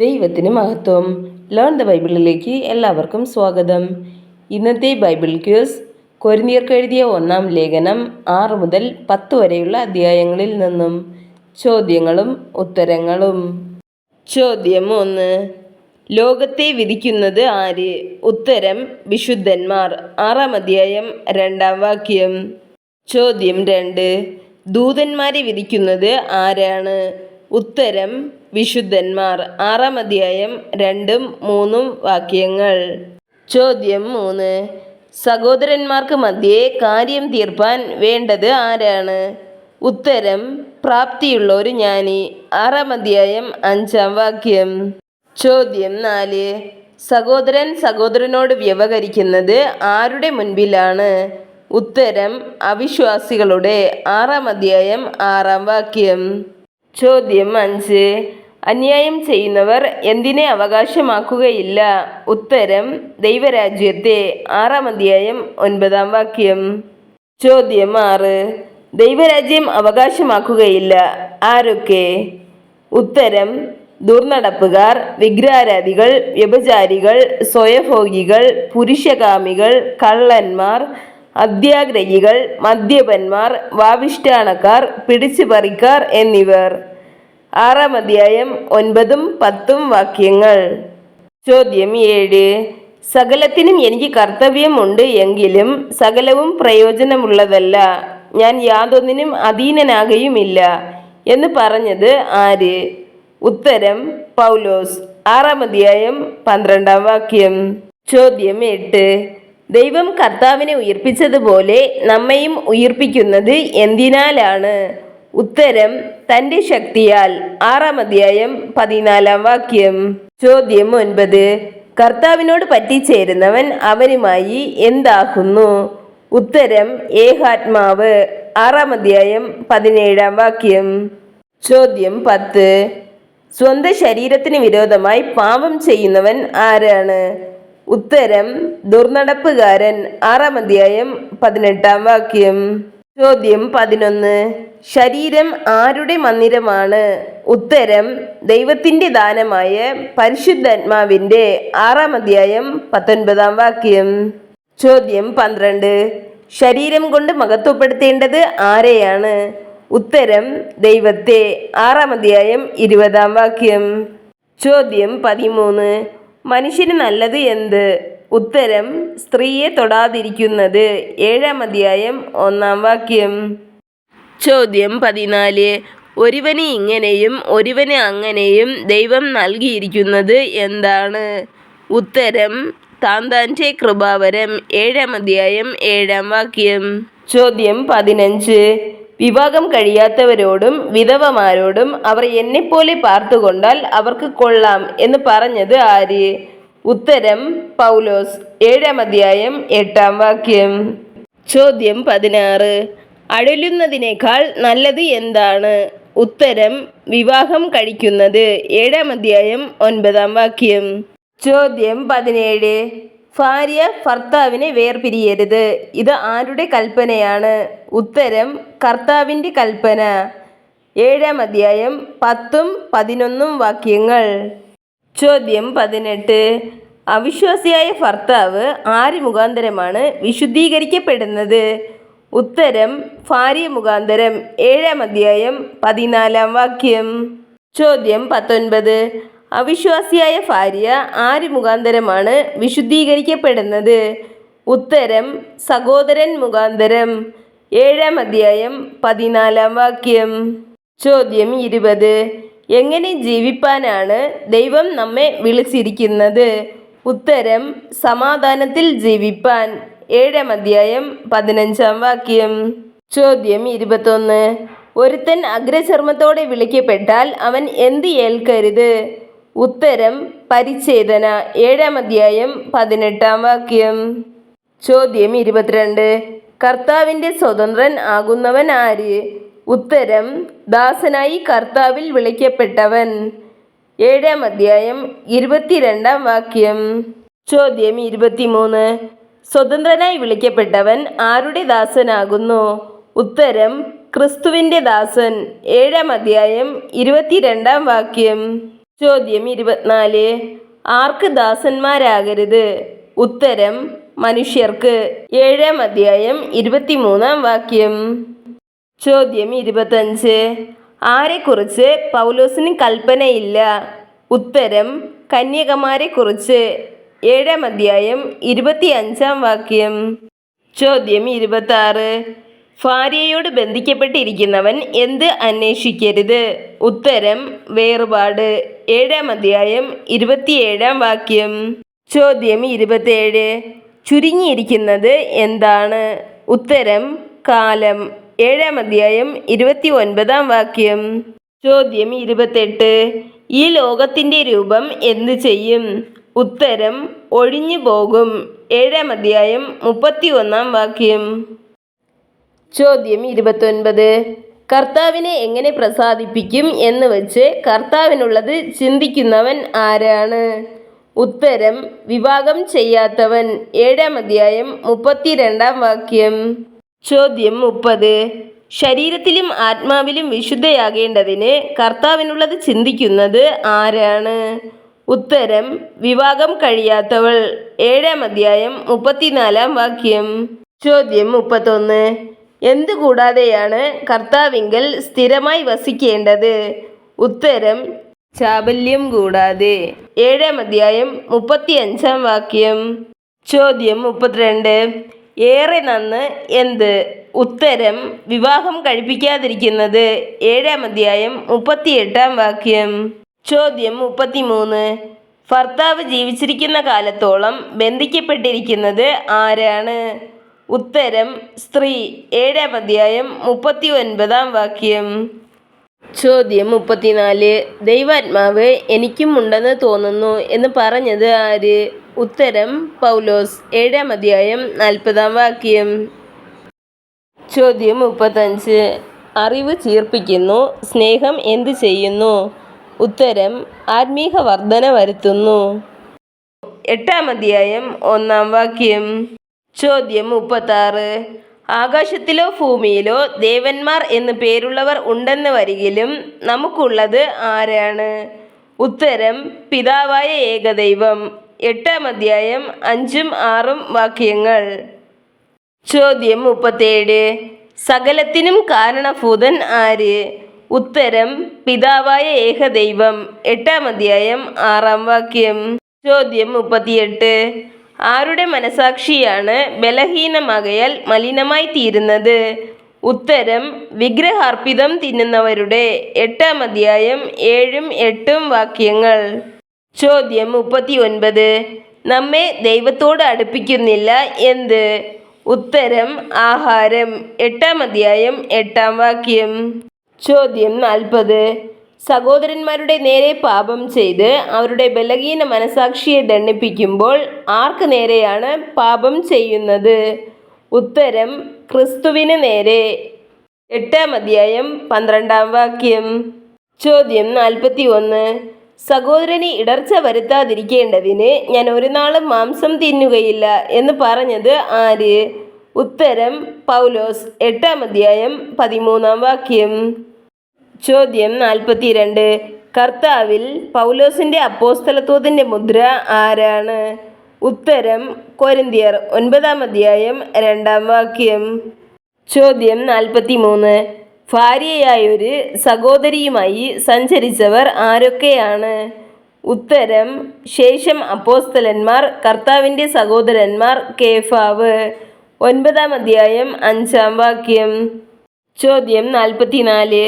ദൈവത്തിന് മഹത്വം. Learn the ബൈബിളിലേക്ക് എല്ലാവർക്കും സ്വാഗതം. ഇന്നത്തെ ബൈബിൾ ക്യൂസ് കൊരിന്തിയർക്ക് എഴുതിയ ഒന്നാം ലേഖനം ആറ് മുതൽ പത്ത് വരെയുള്ള അധ്യായങ്ങളിൽ നിന്നും. ചോദ്യങ്ങളും ഉത്തരങ്ങളും. ചോദ്യം ഒന്ന്. ലോകത്തെ വിധിക്കുന്നത് ആര്? ഉത്തരം വിശുദ്ധന്മാർ. ആറാം അധ്യായം രണ്ടാം വാക്യം. ചോദ്യം രണ്ട്. ദൂതന്മാരെ വിധിക്കുന്നത് ആരാണ്? ഉത്തരം വിശുദ്ധന്മാർ. ആറാം അധ്യായം രണ്ടും മൂന്നും വാക്യങ്ങൾ. ചോദ്യം മൂന്ന്. സഹോദരന്മാർക്ക് മധ്യേ കാര്യം തീർപ്പാൻ വേണ്ടത് ആരാണ്? ഉത്തരം പ്രാപ്തിയുള്ള ഒരു ജ്ഞാനി ആറാം അധ്യായം അഞ്ചാം വാക്യം. ചോദ്യം നാല്. സഹോദരൻ സഹോദരനോട് വ്യവഹരിക്കുന്നത് ആരുടെ മുൻപിലാണ്? ഉത്തരം അവിശ്വാസികളുടെ. ആറാം അധ്യായം ആറാം വാക്യം. ചോദ്യം അഞ്ച് അന്യായം ചെയ്യുന്നവർ എന്തിനെ അവകാശമാക്കുകയില്ല? ഉത്തരം ദൈവരാജ്യത്തെ. ആറാം അധ്യായം ഒൻപതാം വാക്യം. ചോദ്യം ആറ് ദൈവരാജ്യം അവകാശമാക്കുകയില്ല. ആരൊക്കെ? ഉത്തരം ദുർനടപ്പുകാർ വിഗ്രഹാരാധികൾ വ്യഭചാരികൾ സ്വയഭോഗികൾ പുരുഷകാമികൾ കള്ളന്മാർ അത്യാഗ്രഹികൾ മദ്യപന്മാർ വാവിഷ്ടാണക്കാർ പിടിച്ചുപറിക്കാർ എന്നിവർ. ആറാം അധ്യായം ഒൻപതും പത്തും വാക്യങ്ങൾ. ചോദ്യം ഏഴ്. സകലത്തിനും എനിക്ക് കർത്തവ്യമുണ്ട് എങ്കിലും സകലവും പ്രയോജനമുള്ളതല്ല. ഞാൻ യാതൊന്നിനും അധീനനാകുകയുമില്ല എന്ന് പറഞ്ഞത് ആര്? ഉത്തരം പൗലോസ്. ആറാം അധ്യായം പന്ത്രണ്ടാം വാക്യം. ചോദ്യം എട്ട്. ദൈവം കർത്താവിനെ ഉയർപ്പിച്ചതുപോലെ നമ്മയും ഉയർപ്പിക്കുന്നത് എന്തിനാലാണ്? ഉത്തരം തന്റെ ശക്തിയാൽ. ആറാം അധ്യായം പതിനാലാം വാക്യം. ചോദ്യം ഒൻപത്. കർത്താവിനോട് പറ്റിച്ചേരുന്നവൻ അവനുമായി എന്താകുന്നു? ഉത്തരം ഏഹാത്മാവ് ആറാം അധ്യായം പതിനേഴാം വാക്യം. ചോദ്യം പത്ത്. സ്വന്തം ശരീരത്തിന് വിരോധമായി പാപം ചെയ്യുന്നവൻ ആരാണ്? ഉത്തരം ദുർനടപ്പുകാരൻ ആറാം അധ്യായം പതിനെട്ടാം വാക്യം. ചോദ്യം പതിനൊന്ന്. ശരീരം ആരുടെ മന്ദിരമാണ്? ഉത്തരം ദൈവത്തിന്റെ ദാനമായ പരിശുദ്ധാത്മാവിന്റെ ആറാം അധ്യായം പത്തൊൻപതാം വാക്യം. ചോദ്യം പന്ത്രണ്ട്. ശരീരം കൊണ്ട് മഹത്വപ്പെടുത്തേണ്ടത് ആരെയാണ്? ഉത്തരം ദൈവത്തെ ആറാം അധ്യായം ഇരുപതാം വാക്യം. ചോദ്യം പതിമൂന്ന്. മനുഷ്യന് നല്ലത് എന്ത്? ഉത്തരം സ്ത്രീയെ തൊടാതിരിക്കുന്നത്. ഏഴാം അധ്യായം ഒന്നാം വാക്യം. ചോദ്യം പതിനാല്. ഒരുവന് ഇങ്ങനെയും ഒരുവന് അങ്ങനെയും ദൈവം നൽകിയിരിക്കുന്നത് എന്താണ്? ഉത്തരം താൻ തന്റെ കൃപാവരം. ഏഴാം അധ്യായം ഏഴാം വാക്യം. ചോദ്യം പതിനഞ്ച്. വിവാഹം കഴിയാത്തവരോടും വിധവമാരോടും അവർ എന്നെപ്പോലെ പാർത്തുകൊണ്ടാൽ അവർക്ക് കൊള്ളാം എന്ന് പറഞ്ഞത് ആര്? ഉത്തരം പൗലോസ് ഏഴാം അധ്യായം എട്ടാം വാക്യം. ചോദ്യം പതിനാറ്. അഴലുന്നതിനേക്കാൾ നല്ലത് എന്താണ്? ഉത്തരം വിവാഹം കഴിക്കുന്നത്. ഏഴാം അധ്യായം ഒൻപതാം വാക്യം. ചോദ്യം പതിനേഴ്. ഭാര്യ ഭർത്താവിനെ വേർപിരിയരുത്. ഇത് ആരുടെ കൽപ്പനയാണ്? ഉത്തരം കർത്താവിന്റെ കൽപ്പന. ഏഴാം അധ്യായം പത്തും പതിനൊന്നും വാക്യങ്ങൾ. ചോദ്യം പതിനെട്ട്. അവിശ്വാസിയായ ഭർത്താവ് ആര് മുഖാന്തരമാണ് വിശുദ്ധീകരിക്കപ്പെടുന്നത്? ഉത്തരം ഭാര്യ മുഖാന്തരം. ഏഴാം അധ്യായം പതിനാലാം വാക്യം. ചോദ്യം പത്തൊൻപത്. അവിശ്വാസിയായ ഭാര്യ ആര് മുഖാന്തരമാണ് വിശുദ്ധീകരിക്കപ്പെടുന്നത്? ഉത്തരം സഹോദരൻ മുഖാന്തരം. ഏഴാം അധ്യായം പതിനാലാം വാക്യം. ചോദ്യം ഇരുപത്. എങ്ങനെ ജീവിപ്പാനാണ് ദൈവം നമ്മെ വിളിച്ചിരിക്കുന്നത്? ഉത്തരം സമാധാനത്തിൽ ജീവിപ്പാൻ. ഏഴാം അധ്യായം പതിനഞ്ചാം വാക്യം. ചോദ്യം ഇരുപത്തൊന്ന്. ഒരുത്തൻ അഗ്രചർമ്മത്തോടെ വിളിക്കപ്പെട്ടാൽ അവൻ എന്ത് ഏൽക്കരുത്? ഉത്തരം പരിച്ഛേദന. ഏഴാം അധ്യായം പതിനെട്ടാം വാക്യം. ചോദ്യം ഇരുപത്തിരണ്ട്. കർത്താവിന്റെ സ്വതന്ത്രൻ ആകുന്നവൻ ആര്? ഉത്തരം ദാസനായി കർത്താവിൽ വിളിക്കപ്പെട്ടവൻ. ഏഴാം അധ്യായം ഇരുപത്തിരണ്ടാം വാക്യം. ചോദ്യം ഇരുപത്തിമൂന്ന്. സ്വതന്ത്രനായി വിളിക്കപ്പെട്ടവൻ ആരുടെ ദാസനാകുന്നു? ഉത്തരം ക്രിസ്തുവിന്റെ ദാസൻ. ഏഴാം അധ്യായം ഇരുപത്തിരണ്ടാം വാക്യം. ചോദ്യം ഇരുപത്തിനാല്. ആർക്ക് ദാസന്മാരാകരുത്? ഉത്തരം മനുഷ്യർക്ക്. ഏഴാം അധ്യായം ഇരുപത്തിമൂന്നാം വാക്യം. ചോദ്യം ഇരുപത്തഞ്ച്. ആരെക്കുറിച്ച്? പൗലോസിന് കൽപ്പനയില്ല. ഉത്തരം കന്യകമാരെക്കുറിച്ച്. ഏഴാം അധ്യായം ഇരുപത്തിയഞ്ചാം വാക്യം. ചോദ്യം ഇരുപത്താറ്. ഭാര്യയോട് ബന്ധിക്കപ്പെട്ടിരിക്കുന്നവൻ എന്ത് അന്വേഷിക്കരുത്? ഉത്തരം വേറുപാട് ഏഴാം അധ്യായം ഇരുപത്തിയേഴാം വാക്യം. ചോദ്യം ഇരുപത്തേഴ് ചുരുങ്ങിയിരിക്കുന്നത് എന്താണ്? ഉത്തരം കാലം. ഏഴാം അധ്യായം ഇരുപത്തി ഒൻപതാം വാക്യം. ചോദ്യം ഇരുപത്തെട്ട്. ഈ ലോകത്തിന്റെ രൂപം എന്ത് ചെയ്യും? ഉത്തരം ഒഴിഞ്ഞു പോകും ഏഴാം അധ്യായം മുപ്പത്തി ഒന്നാം വാക്യം. ചോദ്യം ഇരുപത്തൊൻപത്. കർത്താവിനെ എങ്ങനെ പ്രസാദിപ്പിക്കും എന്ന് വെച്ച് കർത്താവിനുള്ളത് ചിന്തിക്കുന്നവൻ ആരാണ്? ഉത്തരം വിവാഹം ചെയ്യാത്തവൻ. ഏഴാം അധ്യായം മുപ്പത്തിരണ്ടാം വാക്യം. ചോദ്യം മുപ്പത്. ശരീരത്തിലും ആത്മാവിലും വിശുദ്ധയാകേണ്ടതിന് കർത്താവിനുള്ളത് ചിന്തിക്കുന്നത് ആരാണ്? ഉത്തരം വിവാഹം കഴിയാത്തവൾ. ഏഴാം അധ്യായം മുപ്പത്തിനാലാം വാക്യം. ചോദ്യം മുപ്പത്തൊന്ന്. എന്തുകൂടാതെയാണ് കർത്താവിങ്കൽ സ്ഥിരമായി വസിക്കേണ്ടത്? ഉത്തരം ചാബല്യം കൂടാതെ. ഏഴാം അധ്യായം മുപ്പത്തി അഞ്ചാം വാക്യം. ചോദ്യം മുപ്പത്തിരണ്ട്. ഏറെ നന്ന് എന്ത്? ഉത്തരം വിവാഹം കഴിപ്പിക്കാതിരിക്കുന്നത്. ഏഴാം അധ്യായം മുപ്പത്തിയെട്ടാം വാക്യം. ചോദ്യം മുപ്പത്തിമൂന്ന്. ഭർത്താവ് ജീവിച്ചിരിക്കുന്ന കാലത്തോളം ബന്ധിക്കപ്പെട്ടിരിക്കുന്നത് ആരാണ്? ഉത്തരം സ്ത്രീ. ഏഴാം അധ്യായം മുപ്പത്തി ഒൻപതാം വാക്യം. ചോദ്യം മുപ്പത്തിനാല്. ദൈവാത്മാവ് എനിക്കും ഉണ്ടെന്ന് തോന്നുന്നു എന്ന് പറഞ്ഞത് ആര്? ഉത്തരം പൗലോസ്. ഏഴാം അധ്യായം നാൽപ്പതാം വാക്യം. ചോദ്യം മുപ്പത്തഞ്ച്. അറിവ് ചീർപ്പിക്കുന്നു സ്നേഹം എന്ത് ചെയ്യുന്നു? ഉത്തരം ആത്മീക വർധന വരുത്തുന്നു. എട്ടാം അധ്യായം ഒന്നാം വാക്യം. ചോദ്യം മുപ്പത്താറ്. ആകാശത്തിലോ ഭൂമിയിലോ ദേവന്മാർ എന്ന് പേരുള്ളവർ ഉണ്ടെന്ന് വരികിലും നമുക്കുള്ളത് ആരാണ്? ഉത്തരം പിതാവായ ഏകദൈവം. എട്ടാം അധ്യായം അഞ്ചും ആറും വാക്യങ്ങൾ. ചോദ്യം മുപ്പത്തേഴ്. സകലത്തിനും കാരണഭൂതൻ ആര്? ഉത്തരം പിതാവായ ഏകദൈവം. എട്ടാം അധ്യായം ആറാം വാക്യം. ചോദ്യം മുപ്പത്തിയെട്ട്. ആരുടെ മനസാക്ഷിയാണ് ബലഹീനമാകയാൽ മലിനമായി തീരുന്നത്? ഉത്തരം വിഗ്രഹാർപ്പിതം തിന്നുന്നവരുടെ എട്ടാം അധ്യായം ഏഴും എട്ടും വാക്യങ്ങൾ. ചോദ്യം മുപ്പത്തി ഒൻപത് നമ്മെ ദൈവത്തോട് അടുപ്പിക്കുന്നില്ല എന്ത്? ഉത്തരം ആഹാരം. എട്ടാം അധ്യായം എട്ടാം വാക്യം. ചോദ്യം നാൽപ്പത്. സഹോദരന്മാരുടെ നേരെ പാപം ചെയ്ത് അവരുടെ ബലഹീന മനസാക്ഷിയെ ദണ്ണിപ്പിക്കുമ്പോൾ ആർക്ക് നേരെയാണ് പാപം ചെയ്യുന്നത്? ഉത്തരം ക്രിസ്തുവിന് നേരെ. എട്ടാം അധ്യായം പന്ത്രണ്ടാം വാക്യം. ചോദ്യം നാൽപ്പത്തി ഒന്ന് സഹോദരന് ഇടർച്ച വരുത്താതിരിക്കേണ്ടതിന് ഞാൻ ഒരു നാളും മാംസം തിന്നുകയില്ല എന്ന് പറഞ്ഞത് ആര്? ഉത്തരം പൗലോസ്. എട്ടാം അധ്യായം പതിമൂന്നാം വാക്യം. ചോദ്യം നാൽപ്പത്തിരണ്ട്. കർത്താവിൽ പൗലോസിന്റെ അപ്പോസ്തലത്വത്തിന്റെ മുദ്ര ആരാണ്? ഉത്തരം കൊരിന്തിയർ ഒൻപതാം അധ്യായം രണ്ടാം വാക്യം. ചോദ്യം നാൽപ്പത്തി മൂന്ന് ഭാര്യയായൊരു സഹോദരിയുമായി സഞ്ചരിച്ചവർ ആരൊക്കെയാണ്? ഉത്തരം ശേഷം അപ്പോസ്തലന്മാർ കർത്താവിന്റെ സഹോദരന്മാർ കേഫാവ്. ഒൻപതാം അധ്യായം അഞ്ചാം വാക്യം. ചോദ്യം നാൽപ്പത്തിനാല്.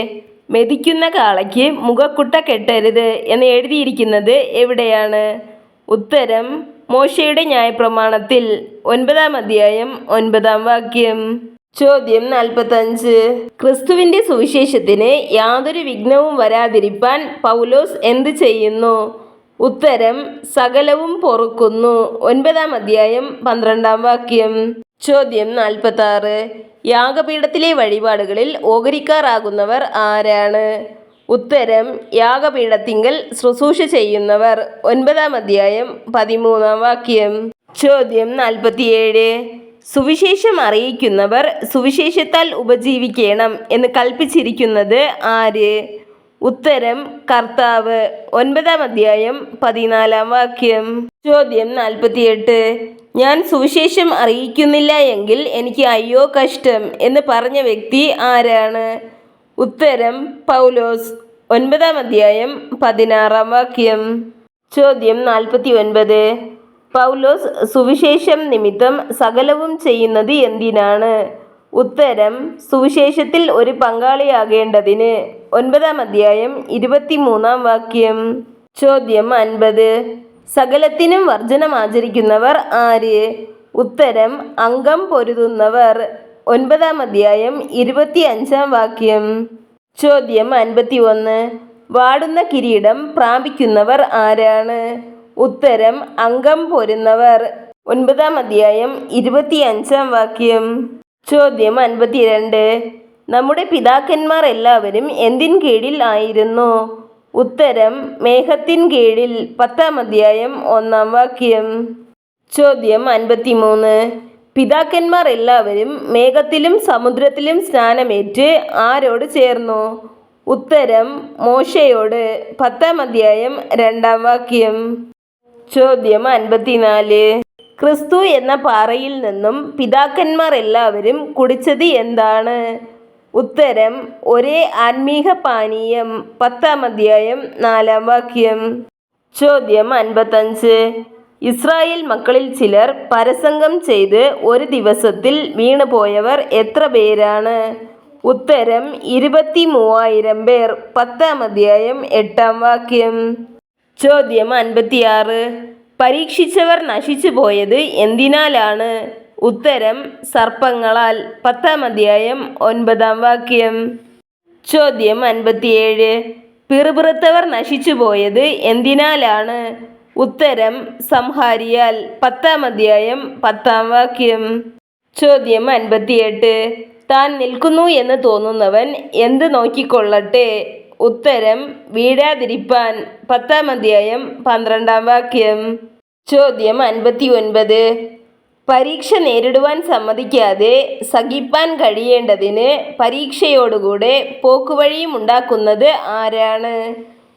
മെതിക്കുന്ന കാളയ്ക്ക് മുഖക്കുട്ട കെട്ടരുത് എന്ന് എഴുതിയിരിക്കുന്നത് എവിടെയാണ്? ഉത്തരം മോശയുടെ ന്യായപ്രമാണത്തിൽ. ഒൻപതാം അധ്യായം ഒൻപതാം വാക്യം. ചോദ്യം നാൽപ്പത്തഞ്ച്. ക്രിസ്തുവിന്റെ സുവിശേഷത്തിന് യാതൊരു വിഘ്നവും വരാതിരിപ്പാൻ പൗലോസ് എന്ത് ചെയ്യുന്നു? ഉത്തരം സകലവും പൊറുക്കുന്നു. ഒൻപതാം അധ്യായം പന്ത്രണ്ടാം വാക്യം. ചോദ്യം നാൽപ്പത്താറ്. യാഗപീഠത്തിലെ വഴിപാടുകളിൽ ഓഹരിക്കാരാകുന്നവർ ആരാണ്? ഉത്തരം യാഗപീഠത്തിങ്കൽ ശുശ്രൂഷ ചെയ്യുന്നവർ. ഒൻപതാം അധ്യായം പതിമൂന്നാം വാക്യം. ചോദ്യം നാൽപ്പത്തിയേഴ്. സുവിശേഷം അറിയിക്കുന്നവർ സുവിശേഷത്താൽ ഉപജീവിക്കണം എന്ന് കൽപ്പിച്ചിരിക്കുന്നത് ആര്? ഉത്തരം കർത്താവ്. ഒൻപതാം അധ്യായം പതിനാലാം വാക്യം. ചോദ്യം നാൽപ്പത്തിയെട്ട്. ഞാൻ സുവിശേഷം അറിയിക്കുന്നില്ല എങ്കിൽ എനിക്ക് അയ്യോ കഷ്ടം എന്ന് പറഞ്ഞ വ്യക്തി ആരാണ്? ഉത്തരം പൗലോസ്. ഒൻപതാം അധ്യായം പതിനാറാം വാക്യം. ചോദ്യം നാൽപ്പത്തി ഒൻപത് പൗലോസ് സുവിശേഷം നിമിത്തം സകലവും ചെയ്യുന്നത് എന്തിനാണ്? ഉത്തരം സുവിശേഷത്തിൽ ഒരു പങ്കാളിയാകേണ്ടതിന്. ഒൻപതാം അധ്യായം ഇരുപത്തിമൂന്നാം വാക്യം. ചോദ്യം അൻപത്. സകലത്തിനും വർജനം ആചരിക്കുന്നവർ ആര്? ഉത്തരം അംഗം പൊരുതുന്നവർ. ഒൻപതാം അധ്യായം ഇരുപത്തി അഞ്ചാം വാക്യം. ചോദ്യം അൻപത്തി ഒന്ന് വാടുന്ന കിരീടം പ്രാപിക്കുന്നവർ ആരാണ്? ഉത്തരം അംഗം പൊരുന്നവർ. ഒൻപതാം അധ്യായം ഇരുപത്തി അഞ്ചാം വാക്യം. ചോദ്യം അൻപത്തിരണ്ട്. നമ്മുടെ പിതാക്കന്മാർ എല്ലാവരും എന്തിൻ കീഴിൽ ആയിരുന്നു? ഉത്തരം മേഘത്തിൻ കീഴിൽ പത്താം അധ്യായം ഒന്നാം വാക്യം. ചോദ്യം അൻപത്തിമൂന്ന്. പിതാക്കന്മാർ എല്ലാവരും മേഘത്തിലും സമുദ്രത്തിലും സ്നാനമേറ്റ് ആരോട് ചേർന്നു? ഉത്തരം മോശയോട് പത്താം അധ്യായം രണ്ടാം വാക്യം. ചോദ്യം അൻപത്തിനാല്. ക്രിസ്തു എന്ന പാറയിൽ നിന്നും പിതാക്കന്മാർ എല്ലാവരും കുടിച്ചത് എന്താണ്? ഉത്തരം ഒരേ ആത്മീക പാനീയം. പത്താം അധ്യായം നാലാം വാക്യം. ചോദ്യം അൻപത്തഞ്ച്. ഇസ്രായേൽ മക്കളിൽ ചിലർ പരസംഗം ചെയ്ത് ഒരു ദിവസത്തിൽ വീണുപോയവർ എത്ര പേരാണ്? ഉത്തരം ഇരുപത്തി മൂവായിരം പേർ. പത്താം അധ്യായം എട്ടാം വാക്യം. ചോദ്യം അൻപത്തിയാറ്. പരീക്ഷിച്ചവർ നശിച്ചു പോയത് എന്തിനാലാണ്? ഉത്തരം സർപ്പങ്ങളാൽ പത്താം അധ്യായം ഒൻപതാം വാക്യം. ചോദ്യം അൻപത്തിയേഴ്. പിറുപിറുത്തവർ നശിച്ചു പോയത് എന്തിനാലാണ്? ഉത്തരം സംഹാരിയാൽ പത്താം അധ്യായം പത്താം വാക്യം. ചോദ്യം അൻപത്തിയെട്ട്. താൻ നിൽക്കുന്നു എന്ന് തോന്നുന്നവൻ എന്ത് നോക്കിക്കൊള്ളട്ടെ? ഉത്തരം വീഴാതിരിപ്പാൻ പത്താം അധ്യായം പന്ത്രണ്ടാം വാക്യം. ചോദ്യം അൻപത്തി ഒൻപത് പരീക്ഷ നേരിടുവാൻ സമ്മതിക്കാതെ സഹിപ്പാൻ കഴിയേണ്ടതിന് പരീക്ഷയോടുകൂടെ പോക്കുവഴിയും ഉണ്ടാക്കുന്നത് ആരാണ്?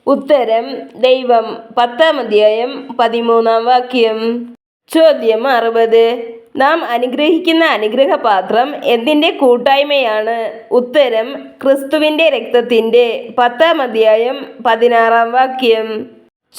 ഉത്തരം ദൈവം. പത്താം അധ്യായം പതിമൂന്നാം വാക്യം. ചോദ്യം അറുപത്. നാം അനുഗ്രഹിക്കുന്ന അനുഗ്രഹപാത്രം എന്തിന്റെ കൂട്ടായ്മയാണ്? ഉത്തരം ക്രിസ്തുവിന്റെ രക്തത്തിന്റെ. പത്താം അധ്യായം പതിനാറാം വാക്യം.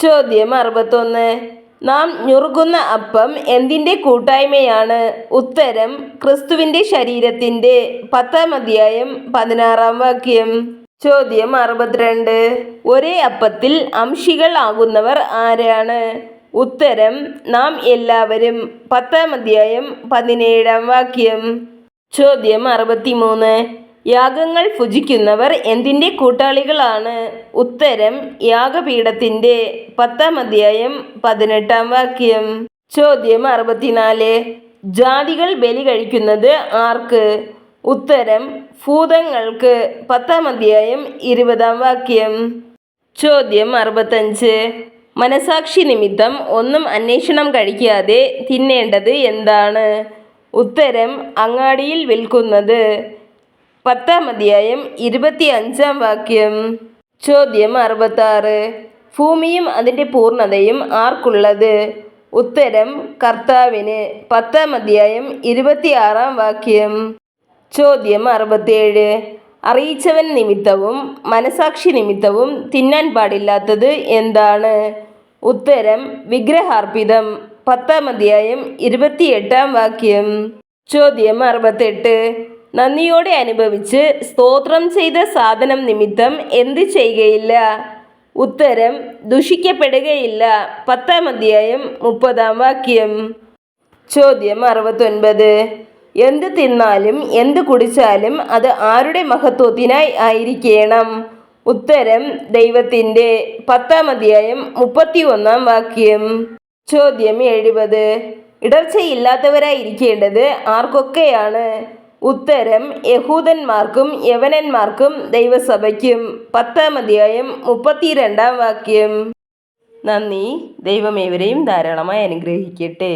ചോദ്യം അറുപത്തൊന്ന്. നാം ഞുറുകുന്ന അപ്പം എന്തിന്റെ കൂട്ടായ്മയാണ്? ഉത്തരം ക്രിസ്തുവിന്റെ ശരീരത്തിന്റെ പത്താം അധ്യായം പതിനാറാം വാക്യം. ചോദ്യം അറുപത്തിരണ്ട്. ഒരേ അപ്പത്തിൽ അംശികൾ ആകുന്നവർ ആരാണ്? ഉത്തരം നാം എല്ലാവരും പത്താം അധ്യായം പതിനേഴാം വാക്യം. ചോദ്യം അറുപത്തിമൂന്ന്. യാഗങ്ങൾ ഭുജിക്കുന്നവർ എന്തിന്റെ കൂട്ടാളികളാണ്? ഉത്തരം യാഗപീഠത്തിന്റെ പത്താം അധ്യായം പതിനെട്ടാം വാക്യം. ചോദ്യം അറുപത്തിനാല്. ജാതികൾ ബലി കഴിക്കുന്നത് ആർക്ക്? ഉത്തരം ഭൂതങ്ങൾക്ക്. പത്താം അധ്യായം ഇരുപതാം വാക്യം. ചോദ്യം അറുപത്തഞ്ച്. മനസാക്ഷി നിമിത്തം ഒന്നും അന്വേഷണം കഴിക്കാതെ തിന്നേണ്ടത് എന്താണ്? ഉത്തരം അങ്ങാടിയിൽ വിൽക്കുന്നത്. പത്താം അധ്യായം ഇരുപത്തി അഞ്ചാം വാക്യം. ചോദ്യം അറുപത്താറ്. ഭൂമിയും അതിന്റെ പൂർണതയും ആർക്കുള്ളത്? ഉത്തരം കർത്താവിന്. പത്താം അധ്യായം ഇരുപത്തിയാറാം വാക്യം. ചോദ്യം അറുപത്തേഴ്. അറിയിച്ചവൻ നിമിത്തവും മനസാക്ഷി നിമിത്തവും തിന്നാൻ പാടില്ലാത്തത് എന്താണ്? ഉത്തരം വിഗ്രഹാർപ്പിതം. പത്താം അധ്യായം ഇരുപത്തിയെട്ടാം വാക്യം. ചോദ്യം അറുപത്തെട്ട്. നന്ദിയോടെ അനുഭവിച്ച് സ്തോത്രം ചെയ്ത സാധനം നിമിത്തം എന്ത് ചെയ്യുകയില്ല? ഉത്തരം ദുഷിക്കപ്പെടുകയില്ല. പത്താം അധ്യായം മുപ്പതാം വാക്യം. ചോദ്യം അറുപത്തൊൻപത്. എന്ത് തിന്നാലും എന്ത് കുടിച്ചാലും അത് ആരുടെ മഹത്വത്തിനായി ആയിരിക്കണം? ഉത്തരം ദൈവത്തിന്റെ. പത്താം അധ്യായം മുപ്പത്തി ഒന്നാം വാക്യം. ചോദ്യം എഴുപത്. ഇടർച്ചയില്ലാത്തവരായിരിക്കേണ്ടത് ആർക്കൊക്കെയാണ്? ഉത്തരം യഹൂദന്മാർക്കും യവനന്മാർക്കും ദൈവസഭയ്ക്കും പത്താം അധ്യായം മുപ്പത്തിരണ്ടാം വാക്യം. നന്ദി. ദൈവമേവരെയും ധാരാളമായി അനുഗ്രഹിക്കട്ടെ.